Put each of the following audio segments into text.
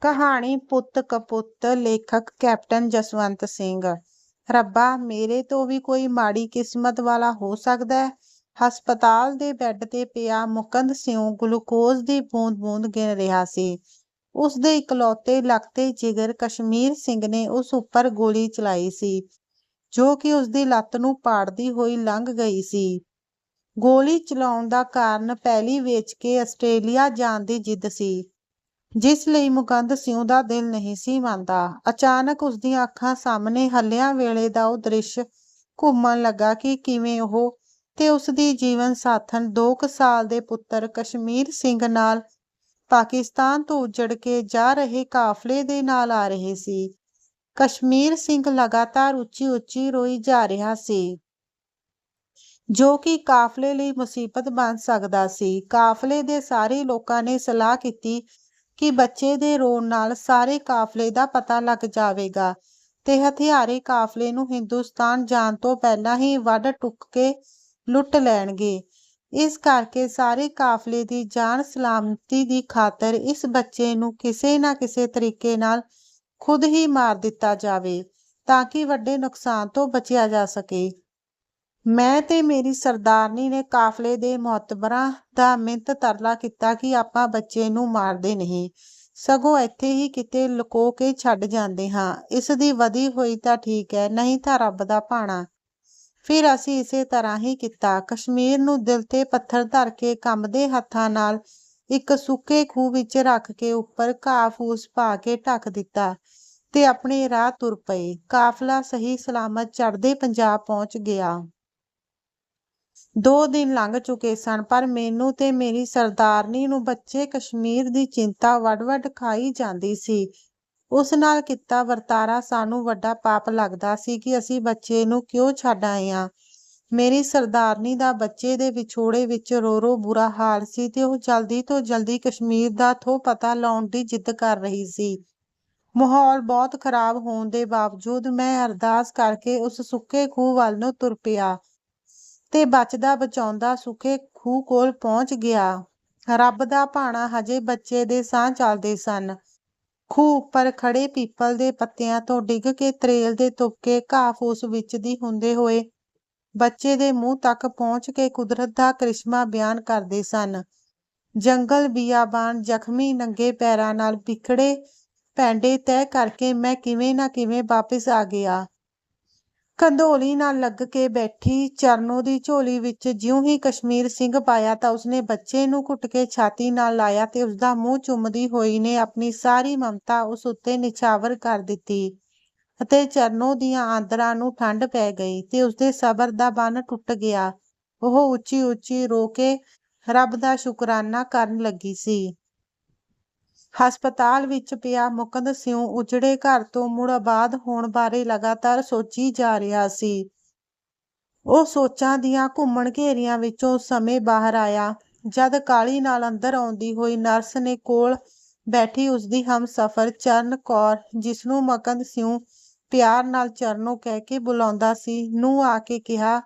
ਕਹਾਣੀ ਪੁੱਤ ਕਪੁੱਤ, ਲੇਖਕ ਕੈਪਟਨ ਜਸਵੰਤ ਸਿੰਘ। ਰੱਬਾ, ਮੇਰੇ ਤੋਂ ਵੀ ਕੋਈ ਮਾੜੀ ਕਿਸਮਤ ਵਾਲਾ ਹੋ ਸਕਦਾ ਹੈ? ਹਸਪਤਾਲ ਦੇ ਬੈੱਡ ਤੇ ਪਿਆ ਮੁਕੰਦ ਸਿਉਂ ਗਲੂਕੋਜ਼ ਦੀ ਬੂੰਦ-ਬੂੰਦ ਗਿਣ ਰਿਹਾ ਸੀ। ਉਸ ਦੇ ਇਕਲੌਤੇ ਲਗਤੇ ਜਿਗਰ ਕਸ਼ਮੀਰ ਸਿੰਘ ਨੇ ਉਸ ਉੱਪਰ ਗੋਲੀ ਚਲਾਈ ਸੀ, ਜੋ ਕਿ ਉਸ ਦੀ ਲੱਤ ਨੂੰ ਪਾੜਦੀ ਹੋਈ ਲੰਘ ਗਈ ਸੀ। ਗੋਲੀ ਚਲਾਉਣ ਦਾ ਕਾਰਨ ਪਹਿਲੀ ਵੇਚ ਕੇ ਆਸਟ੍ਰੇਲੀਆ ਜਾਣ ਦੀ ਜਿੱਦ ਸੀ। ਜਿਸ ਲਈ ਮੁਕੰਦ ਸਿਉਂ ਦਾ ਦਿਲ ਨਹੀਂ ਸੀ ਮੰਨਦਾ। ਅਚਾਨਕ ਉਸ ਦੀਆਂ ਅੱਖਾਂ ਸਾਹਮਣੇ ਹੱਲਿਆਂ ਵੇਲੇ ਦਾ ਉਹ ਦ੍ਰਿਸ਼ ਘੁੰਮਣ ਲੱਗਾ ਕਿ ਕਿਵੇਂ ਉਹ ਤੇ ਉਸ ਦੀ ਜੀਵਨ ਸਾਥਣ 2 ਕੁ ਸਾਲ ਦੇ ਪੁੱਤਰ ਕਸ਼ਮੀਰ ਸਿੰਘ ਨਾਲ ਪਾਕਿਸਤਾਨ ਤੋਂ ਉੱਜੜ ਕੇ ਜਾ ਰਹੇ ਕਾਫਲੇ ਦੇ ਨਾਲ ਆ ਰਹੇ ਸੀ। ਕਸ਼ਮੀਰ ਸਿੰਘ ਲਗਾਤਾਰ ਉੱਚੀ ਉੱਚੀ ਰੋਈ ਜਾ ਰਿਹਾ ਸੀ, ਜੋ ਕਿ ਕਾਫਲੇ ਲਈ ਮੁਸੀਬਤ ਬਣ ਸਕਦਾ ਸੀ। ਕਾਫਲੇ ਦੇ ਸਾਰੇ ਲੋਕਾਂ ਨੇ ਸਲਾਹ ਕੀਤੀ ਕਿ ਬੱਚੇ ਦੇ ਰੋਣ ਨਾਲ ਸਾਰੇ ਕਾਫਲੇ ਦਾ ਪਤਾ ਲੱਗ ਜਾਵੇਗਾ ਤੇ ਹਥਿਆਰੇ ਕਾਫਲੇ ਨੂੰ ਹਿੰਦੁਸਤਾਨ ਜਾਣ ਤੋਂ ਪਹਿਲਾਂ ਹੀ ਵੱਢ ਟੁੱਕ ਕੇ ਲੁੱਟ ਲੈਣਗੇ। ਇਸ ਕਰਕੇ ਸਾਰੇ ਕਾਫਲੇ ਦੀ ਜਾਨ ਸਲਾਮਤੀ ਦੀ ਖਾਤਰ ਇਸ ਬੱਚੇ ਨੂੰ ਕਿਸੇ ਨਾ ਕਿਸੇ ਤਰੀਕੇ ਨਾਲ ਖੁਦ ਹੀ ਮਾਰ ਦਿੱਤਾ ਜਾਵੇ ਤਾਂ ਕਿ ਵੱਡੇ ਨੁਕਸਾਨ ਤੋਂ ਬਚਿਆ ਜਾ ਸਕੇ। ਮੈਂ ਤੇ ਮੇਰੀ ਸਰਦਾਰਨੀ ਨੇ ਕਾਫਲੇ ਦੇ ਮੁਅਤਬਰਾਂ ਦਾ ਮਿੰਤ ਤਰਲਾ ਕੀਤਾ ਕਿ ਆਪਾਂ ਬੱਚੇ ਨੂੰ ਮਾਰਦੇ ਨਹੀਂ। ਸਗੋਂ ਇੱਥੇ ਹੀ ਕਿਤੇ ਲੁਕੋ ਕੇ ਛੱਡ ਜਾਂਦੇ ਹਾਂ। ਇਸ ਦੀ ਵਧੀ ਹੋਈ ਤਾਂ ਠੀਕ ਹੈ, ਨਹੀਂ ਤਾਂ ਰੱਬ ਦਾ ਭਾਣਾ। ਫਿਰ ਅਸੀਂ ਇਸੇ ਤਰ੍ਹਾਂ ਹੀ ਕੀਤਾ। ਕਸ਼ਮੀਰ ਨੂੰ ਦਿਲ ਤੇ ਪੱਥਰ ਧਰ ਕੇ ਕੰਬਦੇ ਹੱਥਾਂ ਨਾਲ ਇੱਕ ਸੁੱਕੇ ਖੂਹ ਵਿੱਚ ਰੱਖ ਕੇ ਉੱਪਰ ਘਾਹ ਫੂਸ ਪਾ ਕੇ ਢੱਕ ਦਿੱਤਾ ਤੇ ਆਪਣੇ ਰਾਹ ਤੁਰ ਪਏ। ਕਾਫਲਾ ਸਹੀ ਸਲਾਮਤ ਚੜ੍ਹਦੇ ਪੰਜਾਬ ਪਹੁੰਚ ਗਿਆ। ਦੋ ਦਿਨ ਲੰਘ ਚੁੱਕੇ ਸਨ, ਪਰ ਮੈਨੂੰ ਤੇ ਮੇਰੀ ਸਰਦਾਰਨੀ ਨੂੰ ਬੱਚੇ ਕਸ਼ਮੀਰ ਦੀ ਚਿੰਤਾ ਵੱਡ-ਵੱਡ ਖਾਈ ਜਾਂਦੀ ਸੀ। ਉਸ ਨਾਲ ਕੀਤਾ ਵਰਤਾਰਾ ਸਾਨੂੰ ਵੱਡਾ ਪਾਪ ਲੱਗਦਾ ਸੀ ਕਿ ਅਸੀਂ ਬੱਚੇ ਨੂੰ ਕਿਉਂ ਛੱਡ ਆਏ ਆ। ਮੇਰੀ ਸਰਦਾਰਨੀ ਦਾ ਬੱਚੇ ਦੇ ਵਿਛੋੜੇ ਵਿੱਚ ਰੋ-ਰੋ ਬੁਰਾ ਹਾਲ ਸੀ ਤੇ ਉਹ ਜਲਦੀ ਤੋਂ ਜਲਦੀ ਕਸ਼ਮੀਰ ਦਾ ਥੋ ਪਤਾ ਲਾਉਣ ਦੀ ਜਿੱਦ ਕਰ ਰਹੀ ਸੀ। ਮਾਹੌਲ ਬਹੁਤ ਖਰਾਬ ਹੋਣ ਦੇ ਬਾਵਜੂਦ ਮੈਂ ਅਰਦਾਸ ਕਰਕੇ ਉਸ ਸੁੱਕੇ ਖੂਹ ਵੱਲ ਨੂੰ ਤੁਰ ਪਿਆ। ਤੇ ਬਚਦਾ ਬਚਾਉਂਦਾ ਸੁੱਕੇ ਖੂਹ ਕੋਲ ਪਹੁੰਚ ਗਿਆ। ਰੱਬ ਦਾ ਭਾਣਾ ਹਜੇ ਬੱਚੇ ਦੇ ਸਾਹ ਚੱਲਦੇ ਸਨ। ਖੂਹ ਉੱਪਰ ਖੜੇ ਪੀਪਲ ਦੇ ਪੱਤਿਆਂ ਤੋਂ ਡਿੱਗ ਕੇ ਤਰੇਲ ਦੇ ਤੁਪਕੇ ਘਾਹ ਫੂਸ ਵਿੱਚ ਦੀ ਹੁੰਦੇ ਹੋਏ ਬੱਚੇ ਦੇ ਮੂੰਹ ਤੱਕ ਪਹੁੰਚ ਕੇ ਕੁਦਰਤ ਦਾ ਕ੍ਰਿਸ਼ਮਾ ਬਿਆਨ ਕਰਦੇ ਸਨ। ਜੰਗਲ ਬਿਆਬਾਨ ਜ਼ਖਮੀ ਨੰਗੇ ਪੈਰਾਂ ਨਾਲ ਵਿਖੜੇ ਪੈਂਡੇ ਤੈਅ ਕਰਕੇ ਮੈਂ ਕਿਵੇਂ ਨਾ ਕਿਵੇਂ ਵਾਪਿਸ ਆ ਗਿਆ। ਕੰਧੋਲੀ ਨਾਲ ਲੱਗ ਕੇ ਬੈਠੀ ਚਰਨੋ ਦੀ ਝੋਲੀ ਵਿੱਚ ਜਿਉਂ ਹੀ ਕਸ਼ਮੀਰ ਸਿੰਘ ਪਾਇਆ ਤਾਂ ਉਸਨੇ ਬੱਚੇ ਨੂੰ ਘੁੱਟ ਕੇ ਛਾਤੀ ਨਾਲ ਲਾਇਆ ਤੇ ਉਸਦਾ ਮੂੰਹ ਚੁੰਮਦੀ ਹੋਈ ਨੇ ਆਪਣੀ ਸਾਰੀ ਮਮਤਾ ਉਸ ਉੱਤੇ ਨਿਛਾਵਰ ਕਰ ਦਿੱਤੀ ਅਤੇ ਚਰਨੋ ਦੀਆਂ ਆਂਦਰਾਂ ਨੂੰ ਠੰਡ ਪੈ ਗਈ ਤੇ ਉਸਦੇ ਸਬਰ ਦਾ ਬੰਨ ਟੁੱਟ ਗਿਆ। ਉਹ ਉੱਚੀ ਉੱਚੀ ਰੋ ਕੇ ਰੱਬ ਦਾ ਸ਼ੁਕਰਾਨਾ ਕਰਨ ਲੱਗੀ ਸੀ। ਹਸਪਤਾਲ ਵਿੱਚ ਪਿਆ ਮੁਕੰਦ ਸਿਉਂ ਉਜੜੇ ਘਰ ਤੋਂ ਮੁੜ ਆਬਾਦ ਹੋਣ ਬਾਰੇ ਲਗਾਤਾਰ ਸੋਚੀ ਜਾ ਰਿਹਾ ਸੀ। ਉਹ ਸੋਚਾਂ ਦੀਆਂ ਘੁੰਮਣ ਘੇਰੀਆਂ ਵਿੱਚੋਂ ਸਮੇਂ ਬਾਹਰ ਆਇਆ। ਜਦ ਕਾਲੀ ਨਾਲ ਅੰਦਰ ਆਉਂਦੀ ਹੋਈ ਨਰਸ ਨੇ ਕੋਲ ਬੈਠੀ ਉਸਦੀ ਹਮਸਫਰ ਚਰਨ ਕੌਰ, ਜਿਸਨੂੰ ਮਕੰਦ ਸਿਉਂ ਪਿਆਰ ਨਾਲ ਚਰਨੋਂ ਕਹਿ ਕੇ ਬੁਲਾਉਂਦਾ ਸੀ, ਨੂੰ ਆ ਕੇ ਕਿਹਾ,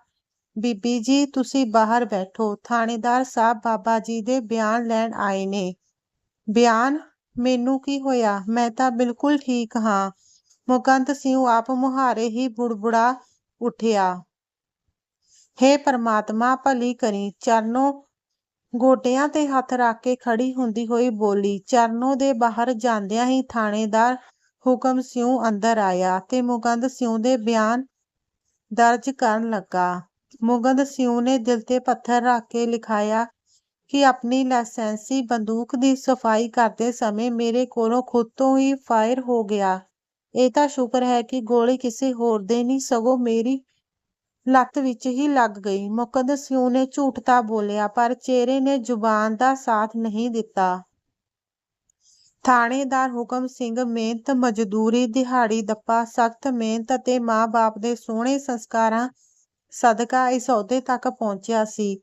ਬੀਬੀ ਜੀ, ਤੁਸੀਂ ਬਾਹਰ ਬੈਠੋ। ਥਾਣੇਦਾਰ ਸਾਹਿਬ ਬਾਬਾ ਜੀ ਦੇ ਬਿਆਨ ਲੈਣ ਆਏ ਨੇ। ਬਿਆਨ ਮੈਨੂੰ ਕੀ ਹੋਇਆ? ਮੈਂ ਤਾਂ ਬਿਲਕੁਲ ਠੀਕ ਹਾਂ। ਮੁਕੰਦ ਸਿੰਘ ਆਪ ਮੁਹਾਰੇ ਹੀ ਬੁੜਬੁੜਾ ਉੱਠਿਆ। ਹੇ ਪਰਮਾਤਮਾ, ਭਲੀ ਕਰੀ। ਚਰਨੋ ਗੋਟਿਆਂ ਤੇ ਹੱਥ ਰੱਖ ਕੇ ਖੜੀ ਹੁੰਦੀ ਹੋਈ ਬੋਲੀ, ਚਰਨੋ ਦੇ ਬਾਹਰ ਜਾਂਦਿਆਂ ਹੀ ਥਾਣੇਦਾਰ ਹੁਕਮ ਸਿਉ ਅੰਦਰ ਆਇਆ ਤੇ ਮੁਗੰਦ ਸਿਉ ਦੇ ਬਿਆਨ ਦਰਜ ਕਰਨ ਲੱਗਾ। ਮੁਗੰਦ ਸਿਉ ਨੇ ਦਿਲ ਤੇ ਪੱਥਰ ਰੱਖ ਕੇ ਲਿਖਾਇਆ ਕਿ ਆਪਣੀ ਲਾਇਸੈਂਸੀ ਬੰਦੂਕ ਦੀ ਸਫ਼ਾਈ ਕਰਦੇ ਸਮੇਂ ਮੇਰੇ ਕੋਲੋਂ ਖੁਦ ਤੋਂ ਹੀ ਫਾਇਰ ਹੋ ਗਿਆ। ਇਹ ਤਾਂ ਸ਼ੁਕਰ ਹੈ ਕਿ ਗੋਲੀ ਕਿਸੇ ਹੋਰ ਦੇ ਨਹੀਂ, ਸਗੋਂ ਮੇਰੀ ਲੱਤ ਵਿੱਚ ਹੀ ਲੱਗ ਗਈ। ਮੁਕੰਦ ਨੇ ਝੂਠ ਤਾਂ ਬੋਲਿਆ, ਪਰ ਚਿਹਰੇ ਨੇ ਜ਼ੁਬਾਨ ਦਾ ਸਾਥ ਨਹੀਂ ਦਿੱਤਾ। ਥਾਣੇਦਾਰ ਹੁਕਮ ਸਿੰਘ ਮਿਹਨਤ, ਮਜ਼ਦੂਰੀ, ਦਿਹਾੜੀ ਦੱਪਾ, ਸਖਤ ਮਿਹਨਤ ਅਤੇ ਮਾਂ-ਬਾਪ ਦੇ ਸੋਹਣੇ ਸੰਸਕਾਰਾਂ ਸਦਕਾ ਇਸ ਅਹੁਦੇ ਤੱਕ ਪਹੁੰਚਿਆ ਸੀ।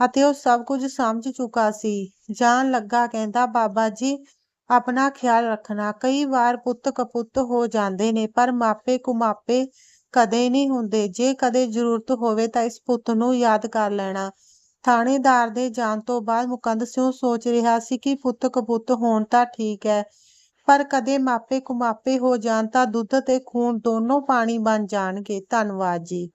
ਅਤੇ ਉਹ ਸਭ ਕੁਝ ਸਮਝ ਚੁੱਕਾ ਸੀ। ਜਾਣ ਲੱਗਾ ਕਹਿੰਦਾ, ਬਾਬਾ ਜੀ, ਆਪਣਾ ਖਿਆਲ ਰੱਖਣਾ, ਕਈ ਵਾਰ ਪੁੱਤ ਕਪੁੱਤ ਹੋ ਜਾਂਦੇ ਨੇ, ਪਰ ਮਾਪੇ ਕੁਮਾਪੇ ਕਦੇ ਨਹੀਂ ਹੁੰਦੇ। ਜੇ ਕਦੇ ਜ਼ਰੂਰਤ ਹੋਵੇ ਤਾਂ ਇਸ ਪੁੱਤ ਨੂੰ ਯਾਦ ਕਰ ਲੈਣਾ। ਥਾਣੇਦਾਰ ਦੇ ਜਾਣ ਤੋਂ ਬਾਅਦ ਮੁਕੰਦ ਸਿੰਘ ਸੋਚ ਰਿਹਾ ਸੀ ਕਿ ਪੁੱਤ ਕਪੁੱਤ ਹੋਣ ਤਾਂ ਠੀਕ ਹੈ, ਪਰ ਕਦੇ ਮਾਪੇ ਕੁਮਾਪੇ ਹੋ ਜਾਣ ਤਾਂ ਦੁੱਧ ਤੇ ਖੂਨ ਦੋਨੋਂ ਪਾਣੀ ਬਣ ਜਾਣਗੇ। ਧੰਨਵਾਦ ਜੀ।